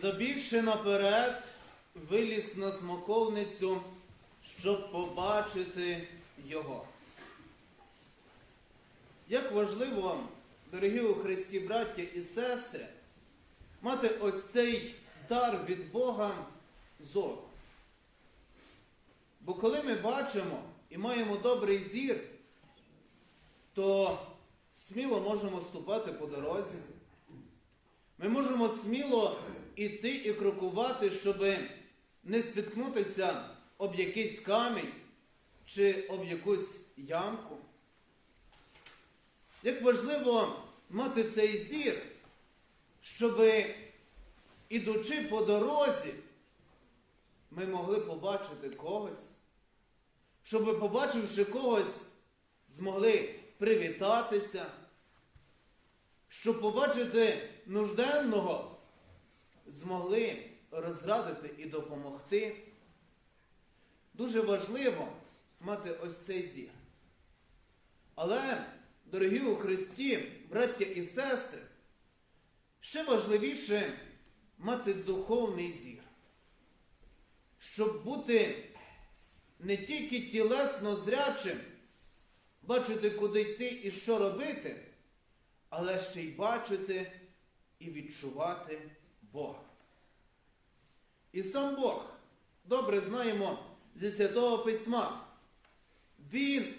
Забігши наперед, виліз на смоковницю, щоб побачити його. Як важливо вам, дорогі у Христі браття і сестри, мати ось цей дар від Бога зору. Бо коли ми бачимо і маємо добрий зір, то сміло можемо ступати по дорозі. Ми можемо сміло іти і крокувати, щоб не спіткнутися об якийсь камінь чи об якусь ямку. Як важливо мати цей зір, щоб, ідучи по дорозі, ми могли побачити когось, щоб, побачивши когось, змогли привітатися, щоб побачити нужденного, змогли розрадити і допомогти. Дуже важливо мати ось цей зір. Але, дорогі у Христі, браття і сестри, ще важливіше мати духовний зір, щоб бути не тільки тілесно зрячим, бачити, куди йти і що робити, але ще й бачити і відчувати Бога. І сам Бог, добре знаємо зі Святого Письма, Він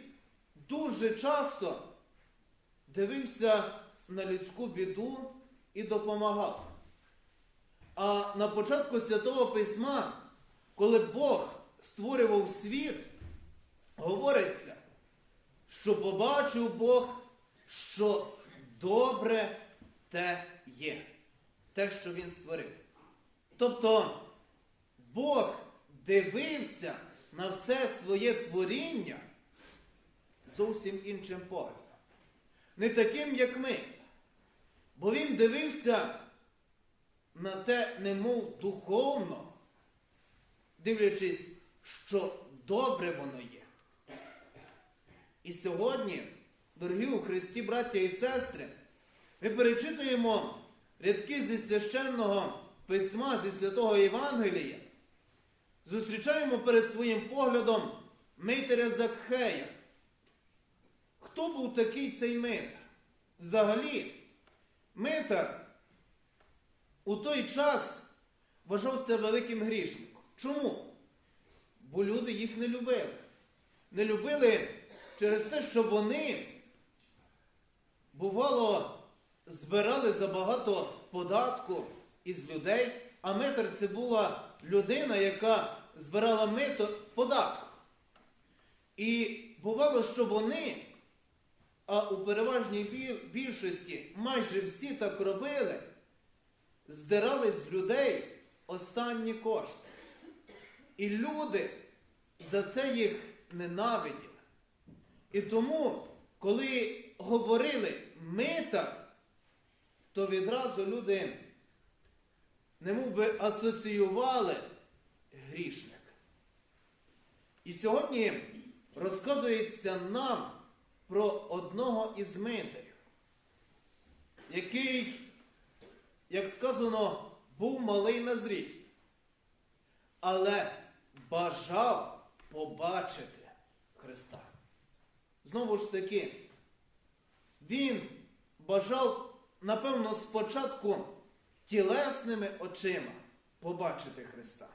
дуже часто дивився на людську біду і допомагав. А на початку Святого Письма, коли Бог створював світ, говориться, що побачив Бог, що добре те є, те, що Він створив. Тобто Бог дивився на все своє творіння зовсім іншим поглядом. Не таким, як ми. Бо він дивився на те, немов духовно, дивлячись, що добре воно є. І сьогодні, дорогі у Христі, браття і сестри, ми перечитуємо рядки зі священного письма, зі святого Євангелія, зустрічаємо перед своїм поглядом Митаря Закхея. Хто був такий цей митар? Взагалі, митар у той час вважався великим грішником. Чому? Бо люди їх не любили. Не любили через те, що вони, бувало, збирали забагато податку із людей, а митар це була людина, яка збирала мито податок. І бувало, що вони, а у переважній більшості майже всі так робили, здирали з людей останні кошти. І люди за це їх ненавиділи. І тому, коли говорили мита, то відразу люди немов би асоціювали грішник. І сьогодні розказується нам про одного із митарів, який, як сказано, був малий на зріст, але бажав побачити Христа. Знову ж таки, він бажав, напевно, спочатку тілесними очима побачити Христа.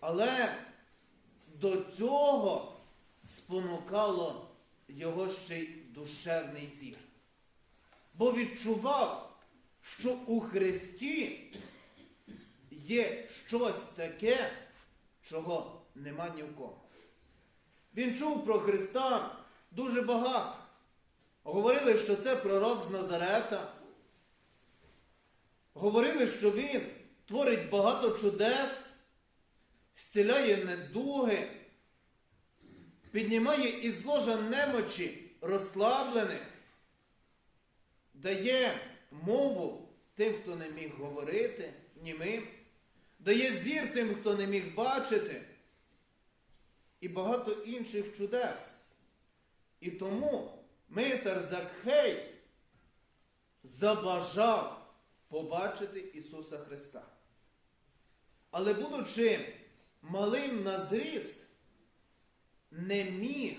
Але до цього спонукало його ще й душевний зір. Бо відчував, що у Христі є щось таке, чого нема ні в кому. Він чув про Христа дуже багато. Говорили, що це пророк з Назарета. Говорили, що він творить багато чудес, зціляє недуги, піднімає із ложа немочі розслаблених, дає мову тим, хто не міг говорити, німим, дає зір тим, хто не міг бачити, і багато інших чудес. І тому Митар Закхей забажав побачити Ісуса Христа. Але будучи малим на зріст, не міг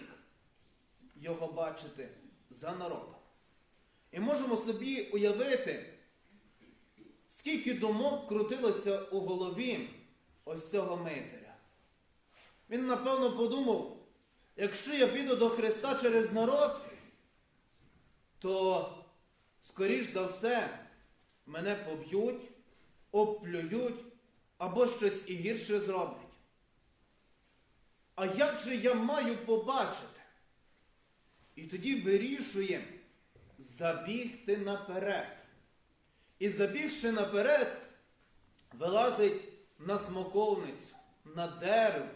його бачити за народом. І можемо собі уявити, скільки думок крутилося у голові ось цього митаря. Він, напевно, подумав, якщо я піду до Христа через народ, то, скоріш за все, мене поб'ють, обплюють або щось і гірше зроблять. А як же я маю побачити? І тоді вирішує забігти наперед. І забігши наперед, вилазить на смоковницю, на дерево,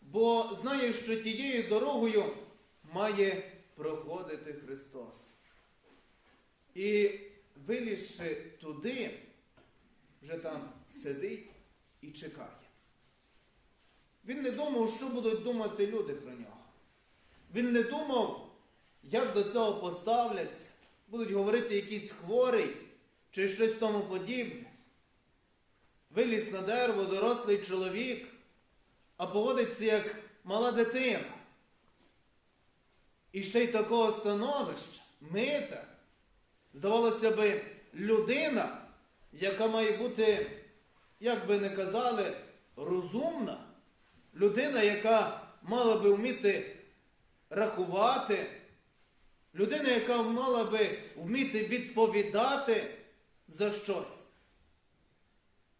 бо знає, що тією дорогою має проходити Христос. І вилізши туди, вже там сидить і чекає. Він не думав, що будуть думати люди про нього. Він не думав, як до цього поставляться, будуть говорити якийсь хворий чи щось тому подібне. Виліз на дерево дорослий чоловік, а поводиться як мала дитина. І ще й такого становища, мита, здавалося би, людина, яка має бути, як би не казали, розумна, людина, яка мала би вміти рахувати, людина, яка мала би вміти відповідати за щось.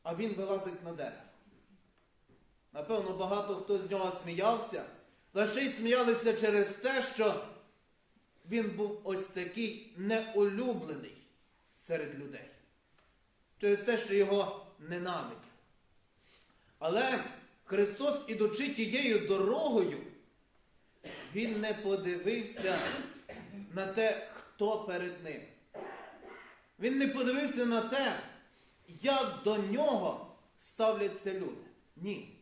А він вилазить на дерево. Напевно, багато хто з нього сміявся, ще й сміялися через те, що він був ось такий неулюблений серед людей. Через те, що його ненавидять. Але Христос, ідучи тією дорогою, Він не подивився на те, хто перед ним. Він не подивився на те, як до нього ставляться люди. Ні.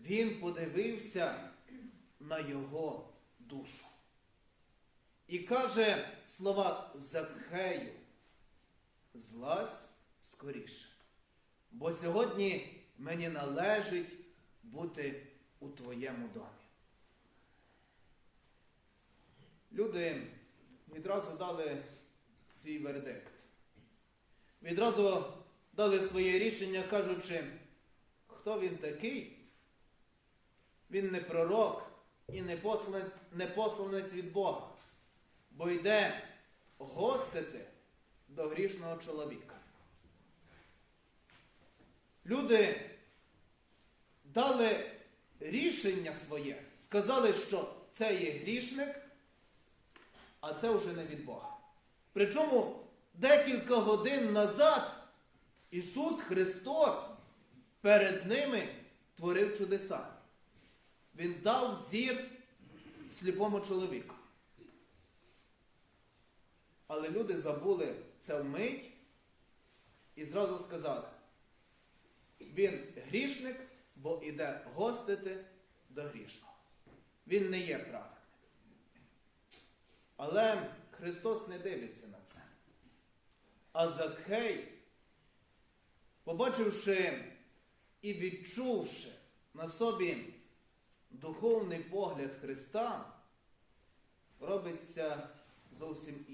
Він подивився на його душу. І каже слова Закхею, злазь скоріше. Бо сьогодні мені належить бути у твоєму домі. Люди відразу дали свій вердикт. Відразу дали своє рішення, кажучи, хто він такий? Він не пророк і не посланець, не посланець від Бога, бо йде гостити до грішного чоловіка. Люди дали рішення своє, сказали, що це є грішник, а це вже не від Бога. Причому декілька годин назад Ісус Христос перед ними творив чудеса. Він дав зір сліпому чоловіку. Але люди забули це вмить і зразу сказали, він грішник, бо іде гостити до грішного. Він не є правильним. Але Христос не дивиться на це. А Закхей, побачивши і відчувши на собі духовний погляд Христа, робиться зовсім.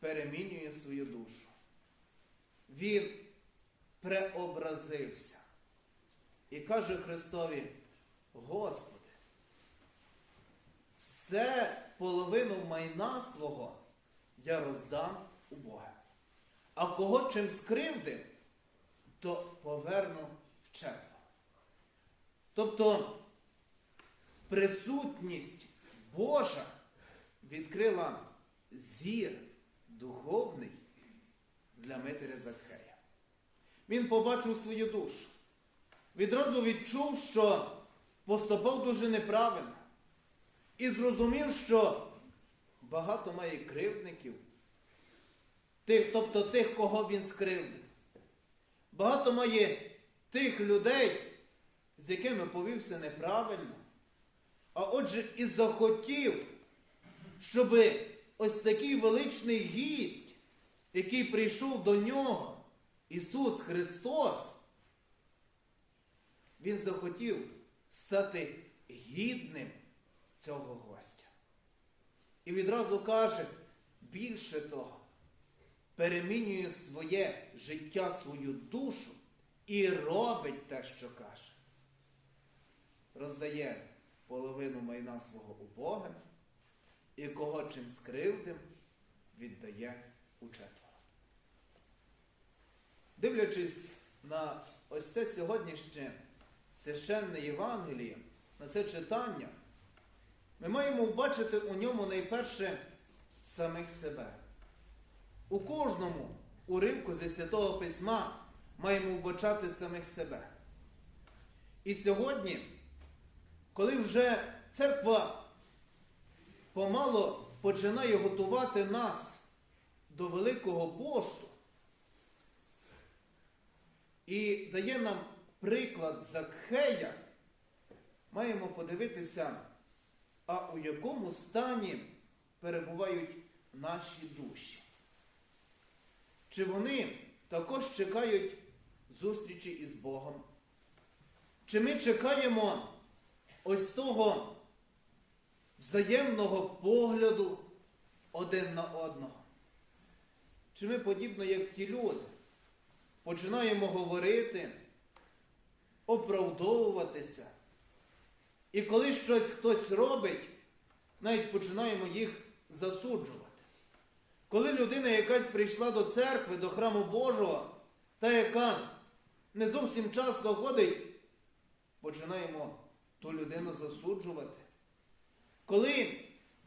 Перемінює свою душу. Він преобразився. І каже Христові, Господи, все половину майна свого я роздам у Бога. А кого чим скривдив, то поверну вчетверо. Тобто присутність Божа відкрила зір духовний для Митаря Закхея. Він побачив свою душу. Відразу відчув, що поступав дуже неправильно. І зрозумів, що багато має кривдників, тих, тобто тих, кого він скривдив. Багато має тих людей, з якими повівся неправильно. А отже, і захотів, щоб ось такий величний гість, який прийшов до нього, Ісус Христос, Він захотів стати гідним цього гостя. І відразу каже, більше того, перемінює своє життя, свою душу і робить те, що каже. Роздає половину майна свого убогим, і кого чим скривдим, віддає у четверо. Дивлячись на ось це сьогоднішнє священне Євангеліє, на це читання, ми маємо бачити у ньому найперше самих себе. У кожному уривку зі Святого Письма маємо вбачати самих себе. І сьогодні, коли вже церква помало починає готувати нас до Великого посту і дає нам приклад Закхея, маємо подивитися, а у якому стані перебувають наші душі. Чи вони також чекають зустрічі із Богом? Чи ми чекаємо ось того взаємного погляду один на одного? Чи ми, подібно як ті люди, починаємо говорити, оправдовуватися? І коли щось хтось робить, навіть починаємо їх засуджувати. Коли людина якась прийшла до церкви, до храму Божого, та яка не зовсім часто ходить, починаємо ту людину засуджувати. Коли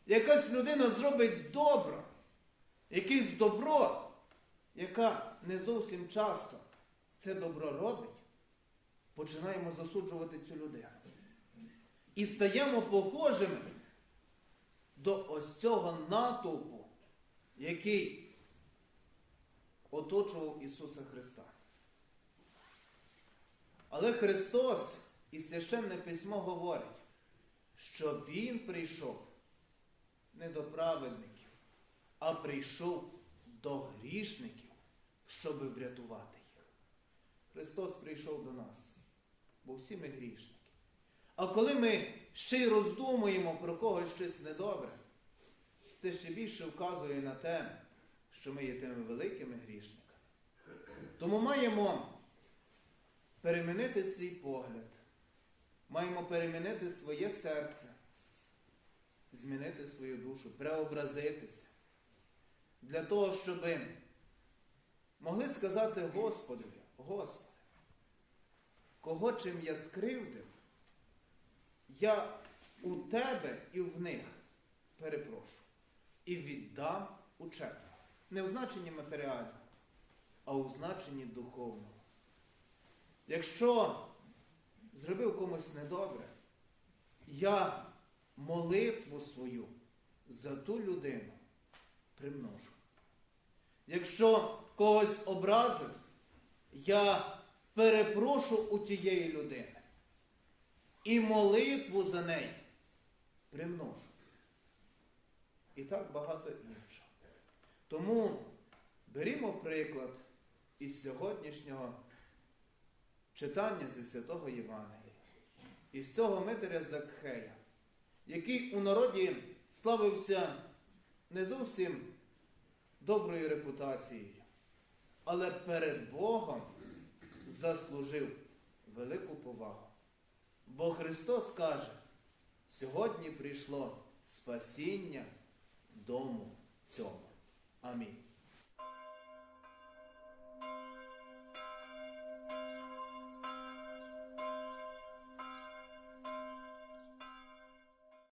якась людина зробить добро, якесь добро, яка не зовсім часто це добро робить, починаємо засуджувати цю людину. І стаємо похожими до ось цього натовпу, який оточував Ісуса Христа. Але Христос і священне письмо говорить, що Він прийшов не до праведників, а прийшов до грішників, щоби врятувати їх. Христос прийшов до нас, бо всі ми грішники. А коли ми ще й роздумуємо про когось щось недобре, це ще більше вказує на те, що ми є тими великими грішниками. Тому маємо перемінити свій погляд, маємо перемінити своє серце, змінити свою душу, преобразитися. Для того, щоб могли сказати Господові, Господи, кого чим я скривдив, я у тебе і в них перепрошу і віддам у четверо. Не у значенні матеріального, а у значенні духовного. Якщо зробив комусь недобре, я молитву свою за ту людину примножу. Якщо когось образив, я перепрошу у тієї людини і молитву за неї примножу. І так багато іншого. Тому берімо приклад із сьогоднішнього читання зі святого Євангелія, із цього Митаря Закхея, який у народі славився не зовсім доброю репутацією, але перед Богом заслужив велику повагу. Бо Христос каже, сьогодні прийшло спасіння дому цьому. Амінь.